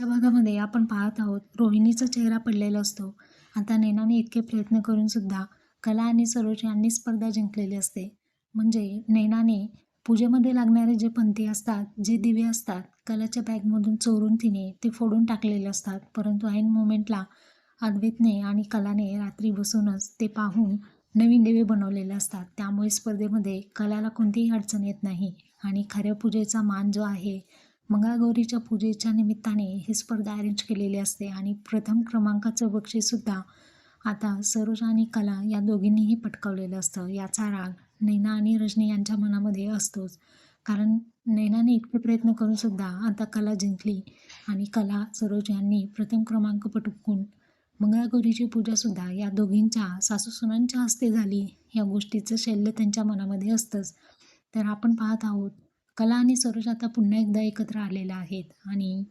आजच्या भागामध्ये आपण पाहत आहोत रोहिणीचा चेहरा पडलेला असतो. आता नैनाने इतके प्रयत्न करून सुद्धा कला आणि सरोज यांनी स्पर्धा जिंकलेली असते. म्हणजे नैनाने पूजेमध्ये लागणारे जे पंथी असतात जे दिवे असतात कलाच्या बॅगमधून चोरून तिने ते फोडून टाकलेले असतात. परंतु ऐन मोमेंटला अद्वैतने आणि कलाने रात्री बसूनच ते पाहून नवीन दिवे बनवलेले असतात. त्यामुळे स्पर्धेमध्ये कलाला कोणतीही अडचण येत नाही आणि खऱ्या पूजेचा मान जो आहे मंगळागौरीच्या पूजेच्या निमित्ताने ही स्पर्धा अरेंज केलेली असते आणि प्रथम क्रमांकाचं बक्षीससुद्धा आता सरोज आणि कला या दोघींनीही पटकावलेलं असतं. याचा राग नैना आणि रजनी यांच्या मनामध्ये असतोच. कारण नैनाने इतके प्रयत्न करूनसुद्धा आता कला जिंकली आणि कला सरोज यांनी प्रथम क्रमांक पटकून मंगळागौरीची पूजासुद्धा या दोघींच्या सासूसुनांच्या हस्ते झाली. या गोष्टीचं शैल्य त्यांच्या मनामध्ये असतंच. तर आपण पाहत आहोत कला आणि स्वराज आता पुन्हा एकदा एकत्र आलेल्या आहेत आणि